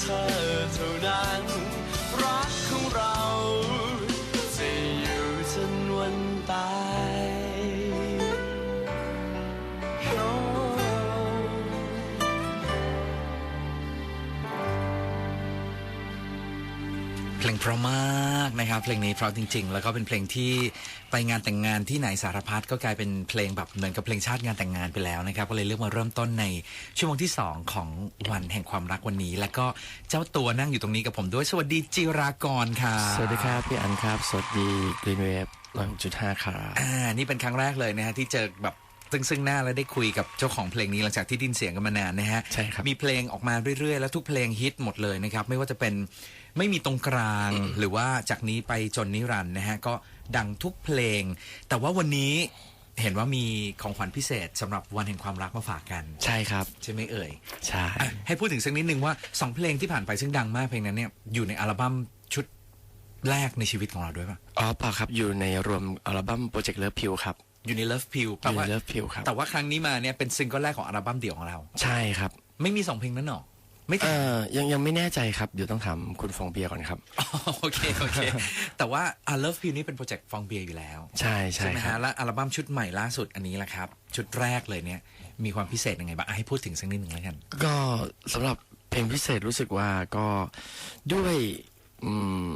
เธอเท่านั้น ลงเพราะมากนะครับ เพลงนี้เพราะจริง ๆ แล้วก็เป็นเพลงที่ไปงานแต่งงานที่ไหนสารพัดก็กลายเป็นเพลงแบบเหมือนกับเพลงชาติงานแต่งงานไปแล้วนะครับ ก็เลยเลือกมาเริ่มต้นในชั่วโมงที่ 2 ของวันแห่งความรักวันนี้ แล้วก็เจ้าตัวนั่งอยู่ตรงนี้กับผมด้วย สวัสดีจิรากรค่ะ สวัสดีครับพี่อันครับ สวัสดีกรีนเวฟร้อยจุดห้าครับอ่านี่เป็นครั้งแรกเลยนะฮะที่เจอแบบ ซึ่งซึ่งหน้าแล้วได้คุยกับเจ้าของเพลงนี้หลังจากที่ไดินเสียงกันมานานนะฮะใช่ครับมีเพลงออกมาเรื่อยๆ แล้วทุกเพลงฮิตหมดเลยนะครับ ไม่ว่าจะเป็นไม่มีตรงกลางหรือว่าจากนี้ไปจนนิรันดร์นะฮะก็ดังทุกเพลง แต่ว่าวันนี้เห็นว่ามีของขวัญพิเศษสำหรับวันแห่งความรักมาฝากกัน ใช่ครับ ใช่ไหมเอ่ยใช่อะให้พูดถึงสักนิดนึงว่าสองเพลงที่ผ่านไปซึ่งดังมากเพลงนั้นเนี่ยอยู่ในอัลบั้มชุดแรกในชีวิตของเราด้วยป่ะอ๋อเปล่าครับอยู่ในรวมอัลบั้มโปรเจกต์เลิฟพิวครับ อยู่ใน Love Pill อแปลยู่ในว่าเลิฟพิวครับแต่ว่าครั้งนี้มาเนี่ยเป็นซิงเกิลแรกของอัลบั้มเดี่ยวของเรา ใช่ครับ ไม่มีสองเพลงนั้นหรอไม่ถึเอ่งอยังยังไม่แน่ใจครับ เดี๋ยวต้องถามคุณฟองเบียร์ก่อนครับอ๋อโอเค โอเค แต่ว่า I Love You นี่เป็นโปรเจกต์ฟองเบียร์อยู่แล้ว ใช่ใช่ไหมครัฮะบและอัลบั้มชุดใหม่ล่าสุดอันนี้แหละครับ ชุดแรกเลยเนี่ย มีความพิเศษยังไงบ้างอะให้พูดถึงสักนิดหนึ่งแล้วกัน ก็สำหรับเพลงพิเศษรู้สึกว่าก็ด้วยอืม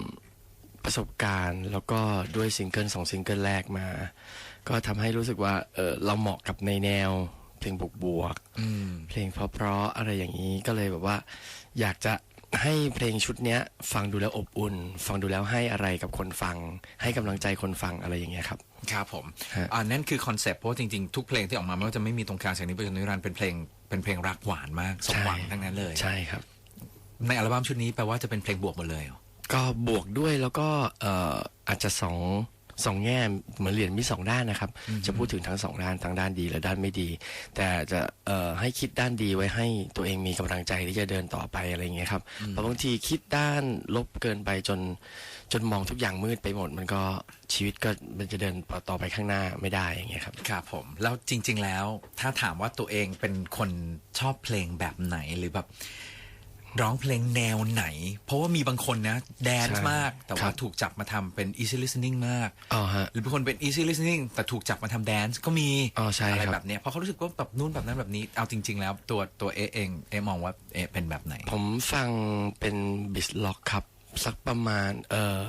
ประสบการณ์แล้วก็ด้วยซิงเกิลสองซิงเกิลแรกมา ก็ทำให้รู้สึกว่าเออเราเหมาะกับในแนวเพลงบวกบวกๆอืมเพลงเพราะๆอะไรอย่างนี้ก็เลยแบบว่า อยากจะให้เพลงชุดเนี้ย ฟังดูแล้วอบอุ่น ฟังดูแล้วให้อะไรกับคนฟัง ให้กำลังใจคนฟังอะไรอย่างเงี้ยครับครับผมฮะอ่านั่นคือคอนเซปต์เพราะว่าจริงๆ ทุกเพลงที่ออกมาไม่ว่าจะไม่มีตรงกลางจากนี้ไปจนนิรันดร์เป็นเพลงเป็นเพลงรักหวานมากสมหวังทั้งนั้นเลยใช่ครับ ในอัลบั้มชุดนี้แปลว่าจะเป็นเพลงบวกหมดเลยเหรอก็บวกด้วยแล้วก็เอ่ออาจจะสอง สองแง่เหมือนเหรียญมีสองด้านนะครับ จะพูดถึงทั้งสองด้านทั้งด้านดีและด้านไม่ดี แต่จะเอ่อให้คิดด้านดีไว้ให้ตัวเองมีกำลังใจที่จะเดินต่อไปอะไรอย่างเงี้ยครับเพราะบางทีคิดด้านลบเกินไปจน จนมองทุกอย่างมืดไปหมด มันก็ชีวิตก็มันจะเดินต่อไปข้างหน้าไม่ได้อย่างเงี้ยครับครับผมแล้วจริง ๆ แล้ว ถ้าถามว่าตัวเองเป็นคนชอบเพลงแบบไหนหรือแบบ ร้องเพลงแนวไหน เพราะว่ามีบางคนนะ แดนใช่ซ์มาก แต่ครัว่าบถูกจับมาทำเป็น easy listening มากอ๋อฮะหรือบางคนเป็น easy listening แต่ถูกจับมาทำแดนซ์ก็มีอ๋อใช่อะไรครับแบบเนี้ยเพราะเขารู้สึกว่าแบบนู่นแบบนั้นแบบนี้ เอาจริง ๆ แล้วตัวตัวเอะเองเอะมองว่าเอะเป็นแบบไหน ผมฟังเป็นบิสล็อกครับ สักประมาณเออ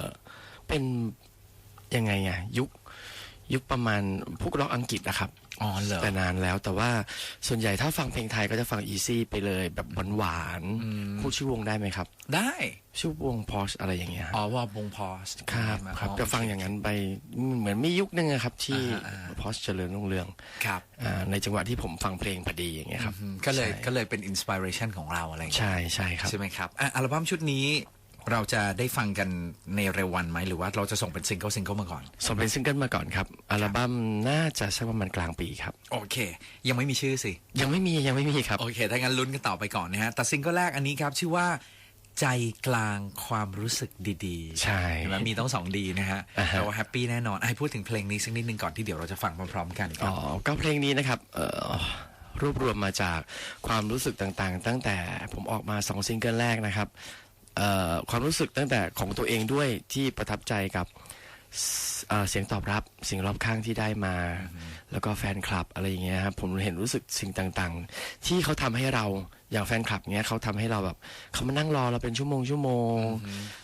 เป็นยังไงอะยุคยุคประมาณพวกร็อกอังกฤษนะครับ อ๋อเหรอแต่นานแล้วแต่ว่าส่วนใหญ่ถ้าฟังเพลงไทยก็จะฟังอีซี่ไปเลยแบบหวานๆพูดชื่อวงได้ไหมครับ ได้ชื่อวงพอชอะไรอย่างเงี้ยอ๋อว่าวงพอสครับครับจะฟังอย่างนั้นไปเหมือนมียุคนึงอะครับ ที่อ่าอ่าพอชเจริญรุ่งเรืองครับอ่าในจังหวะที่ผมฟังเพลงพอดีอย่างเงี้ยครับอืมก็เลยใช่ก็เลยเป็นอินสปิเรชันของเราอะไรอย่างเงี้ยใช่ใช่ครับใช่ไหมครับอะอัลบั้มชุดนี้ เราจะได้ฟังกันในเร็ววันไหมหรือว่าเราจะส่งเป็นซิงเกิลซิงเกิลมาก่อน ส่งเป็นซิงเกิลมาก่อนครับ อัลบั้มน่าจะสักประมาณกลางปีครับ โอเค ยังไม่มีชื่อสิ ยังไม่มียังไม่มีครับ โอเค ถ้างั้นลุ้นกันต่อไปก่อนนะฮะแต่ซิงเกิลแรกอันนี้ครับชื่อว่าใจกลางความรู้สึกดีๆ ใช่เห็นไหมมีต้องสองดีนะฮะอ่าฮะแต่ว่าแฮปปี้แน่นอนให้พูดถึงเพลงนี้สักนิดนึงก่อนที่เดี๋ยวเราจะฟังพร้อมๆกันครัอ๋บอก็เพลงนี้นะครับเอ่อรวบรวมมาจากความรู้สึกต่างๆ ตั้งแต่ผมออกมาสองซิงเกิลแรกนะครับเอ่อ ความรู้สึกตั้งแต่ของตัวเองด้วยที่ประทับใจกับสเอ่อเสียงตอบรับสิ่งรอบข้างที่ได้มา แล้วก็แฟนคลับอะไรอย่างเงี้ยครับผมเห็นรู้สึกสิ่งต่างๆ ที่เขาทำให้เราอย่างแฟนคลับเงี้ยเขาทำให้เราแบบเขามานั่งรอเราเป็นชั่วโมงชั่วโมง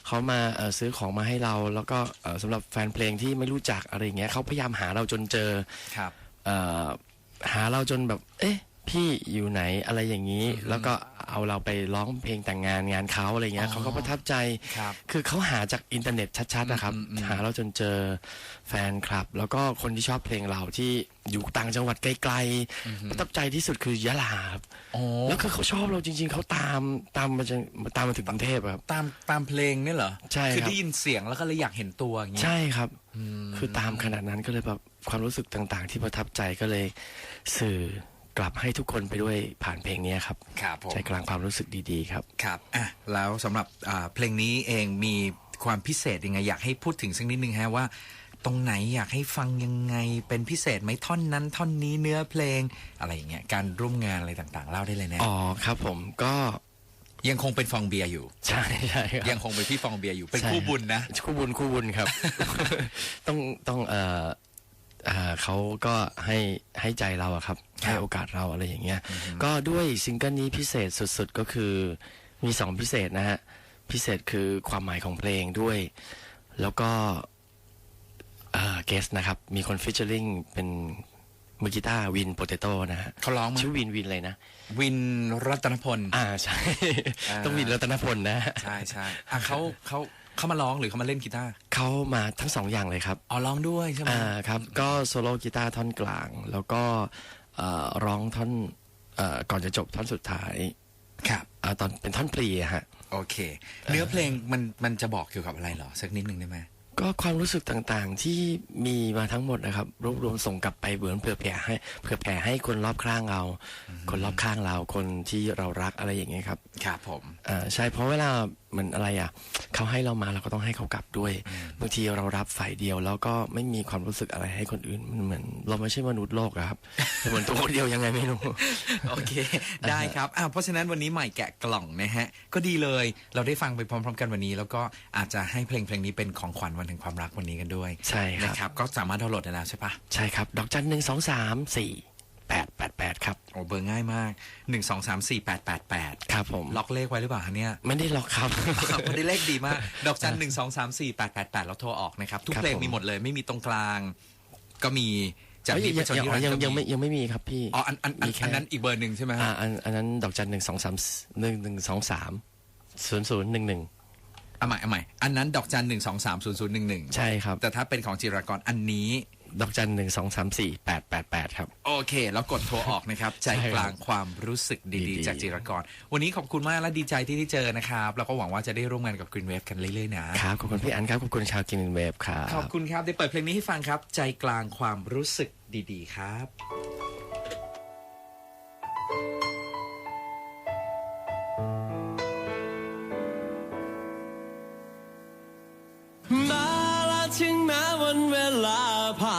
เขามาเอ่อซื้อของมาให้เรา แล้วก็เอ่อสำหรับแฟนเพลงที่ไม่รู้จักอะไรอย่างเงี้ยเขาพยายามหาเราจนเจอครับเอ่อหาเราจนแบบ เอ๊ะ พี่อยู่ไหนอะไรอย่างนี้ แล้วก็เอาเราไปร้องเพลงแต่งงานงานเขาอะไรเงี้ยอ๋อเขาก็ประทับใจครับคือเขาหาจากอินเทอร์เน็ตชัดๆนะครับอืมอืมหาเราจนเจอแฟนคลับ แล้วก็คนที่ชอบเพลงเราที่อยู่ต่างจังหวัดไกลๆประทับใจที่สุดคือยะลาครับโอ้แล้วคือเขาชอบเราจริง ๆเขาตามตามมาจนตามมาถึงกรุงเทพอะครับตามตามเพลงเนี่ยเหรอใช่ครับคือได้ยินเสียงแล้วก็เลยอยากเห็นตัวอย่างเงี้ยใช่ครับคือตามขนาดนั้นก็เลยแบบความรู้สึกต่าง ๆ ที่ประทับใจก็เลยสื่อ กลับให้ทุกคนไปด้วยผ่านเพลงนี้ครับครับผมใจกลางความรู้สึกดีๆครับครับอะแล้วสำหรับอ่าเพลงนี้เองมีความพิเศษยังไงอยากให้พูดถึงสักนิดนึงฮะว่า ตรงไหนอยากให้ฟังยังไงเป็นพิเศษไหมท่อนนั้น ท่อนนี้เนื้อเพลงอะไรอย่างเงี้ยการร่วมงานอะไรต่างๆ เล่าได้เลยนะอ๋อครับผมก็ยังคงเป็นฟองเบียร์อยู่ ใช่ใช่ครับยังคงเป็นพี่ฟองเบียร์อยู่เป็นใช่คู่บุญนะคู่บุญคู่บุญครับ ต้องต้องเอ่อ เอ่อเขาก็ให้ให้ใจเราอะครับครับให้โอกาสเราอะไรอย่างเงี้ยก็ด้วยซิงเกิลนี้พิเศษสุดๆก็คือมีสองพิเศษนะฮะพิเศษคือความหมายของเพลงด้วย แล้วก็เกสนะครับ มีคนฟิชเชอร์ลิงเป็นมือกีตาร์วินโปเตโต้นะฮะเขาร้องมาชื่อวินวินเลยนะ วินรัตนพล อ่าใช่อ่าต้องวินรัตนพลนะ ใช่ใช่อะเขาเขา เขามาร้องหรือเขามาเล่นกีตาร์เขามาทั้งสองอย่างเลยครับอ๋อร้องด้วยใช่ไหมอ่าครับก็โซโล่กีตาร์ท่อนกลาง แล้วก็เอ่อร้องท่อนเอ่อก่อนจะจบท่อนสุดท้ายครับอ่าตอนเป็นท่อนปลีอะฮะโอเค เนื้อเพลงมันมันจะบอกเกี่ยวกับอะไรเหรอ สักนิดหนึ่งได้ไหมก็ความรู้สึกต่างๆที่มีมาทั้งหมดนะครับ รวบรวมส่งกลับไปเหมือนเผื่อแผ่ให้เผื่อแผ่ให้คนรอบข้างเรา คนรอบข้างเราคนที่เรารักอะไรอย่างเงี้ยครับ ครับผมอ่าใช่เพราะเวลาเหมือนอะไรอะเขาให้เรามาเราก็ต้องให้เขากลับด้วยบางทีเรารับฝ่ายเดียว แล้วก็ไม่มีความรู้สึกอะไรให้คนอื่นมันเหมือน เราไม่ใช่มนุษย์โลกอะครับแต่เหมือนตัวคนเดียวยังไงไม่รู้โอเค ได้ครับอ่าเพราะฉะนั้นวันนี้ใหม่แกะกล่องนะฮะ ก็ดีเลยเราได้ฟังไปพร้อม ๆ กันวันนี้ แล้วก็อาจจะให้เพลงเพลงนี้เป็นของขวัญวันแห่งความรักวันนี้กันด้วย ใช่ครับนะครับก็สามารถดาวน์โหลดได้แล้วใช่ปะใช่ครับดอกจันหนึ่งสองสามสี่ ครับโอ้เบอร์ง่ายมาก 1 2 3 4 8 8 8 ครับผมล็อกเลขไว้หรือเปล่าฮะเนี่ยไม่ได้ล็อกครับวันนี้เลขดีมาก ดอกจันหนึ่งสองสามสี่แปดแปดแปดแล้วโทรออกนะครับ ทุกครับเพลงผมมีหมดเลยไม่มีตรงกลาง ก็มีจากเอ้ยนี้ไปยังจนนิรันดยังร์ก็ยังไม่มียังไม่มีครับพี่อ๋ออันอันอันมีแค่อันนั้นอีกเบอร์หนึ่งใช่ไหมฮะอ่าอันอันนั้นดอกจันหนึ่งสองสามหนึ่งหนึ่งสองสามศูนย์ศูนย์หนึ่งหนึ่งเอาใหม่เอาใหม่อันนั้นดอกจันหนึ่งสองสามศูนย์ศูนย์หนึ่งหนึ่งใช่ครับแต่ถ้าเป็นของจิรากรอันนี้ ดอกจันหนึ่งสองสามสี่แปดแปดแปดครับ โอเค แล้วกดโทรออกนะครับ ใจใช่ครับกลางความรู้สึกดีดีๆๆจากจิรากร วันนี้ขอบคุณมากและดีใจที่ได้เจอนะครับ แล้วก็หวังว่าจะได้ร่วมงานกับ Green Wave กันเรื่อยๆนะครับ ขอบคุณพี่อันครับ ขอบคุณชาวกินเวฟครับ ขอบคุณครับ ได้เปิดเพลงนี้ให้ฟังครับ ใจกลางความรู้สึกดีๆ ครับ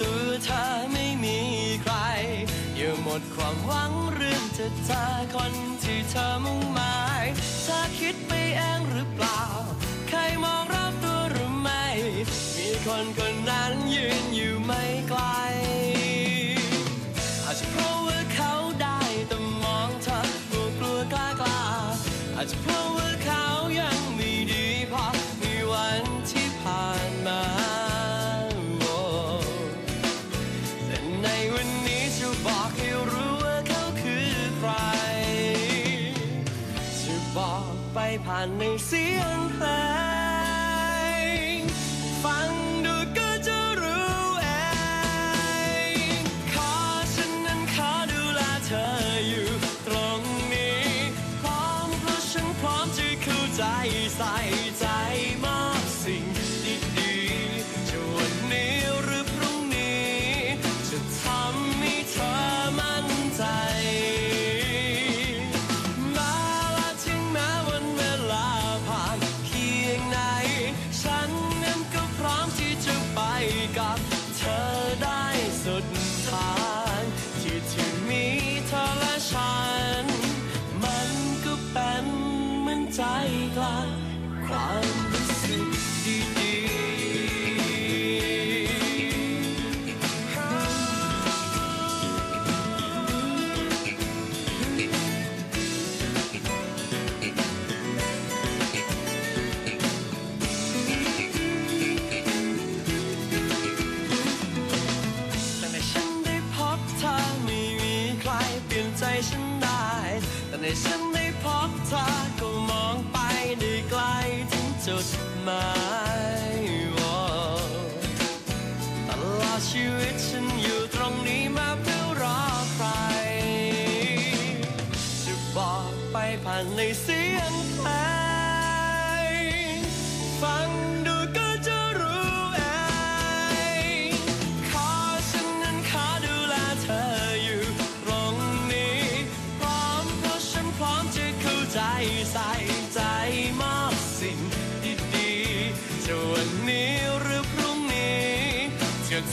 ตัวเธอไม่มีใคร อย่าหมดความหวังเรื่องจะเจอคนที่เธอมุ่งหมายเธอคิดไปเองหรือเปล่า ใครมองรอบตัวหรือไม่ มีคนคนนั้นยืนอยู่ ในฉันได้พบเธอก็มองไปได้ไกลถึงจุดหมายตลอดชีวิตฉันอยู่ตรงนี้มาเพื่อรอใคร จะบอกไปผ่านในสิ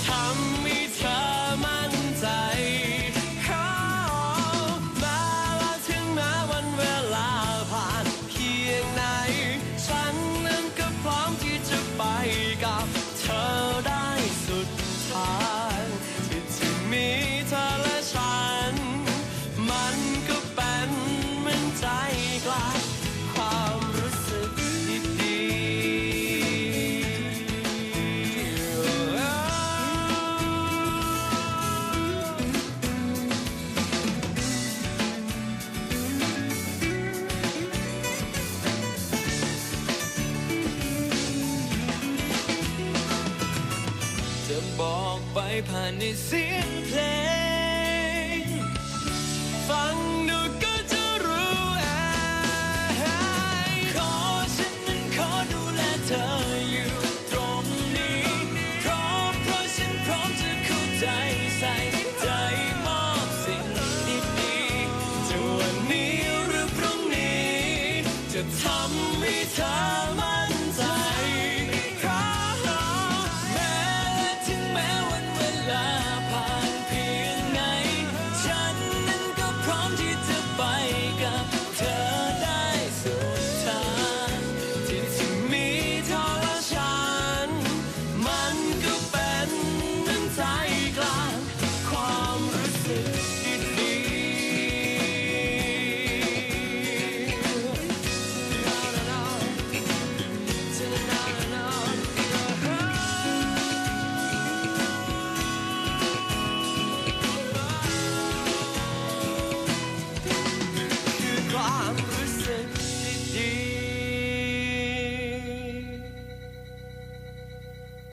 ธอ ออกไปผ่านในเสียงเพลง ฟังดูก็จะรู้ไอขอฉันนั้นขอดูแลเธออยู่ตรงนี้ พร้อมเพราะฉันพร้อมจะเข้าใจใส่ใจมอบสิ่งดีๆจะวันนี้หรือพรุ่งนี้ จะทำให้เธอ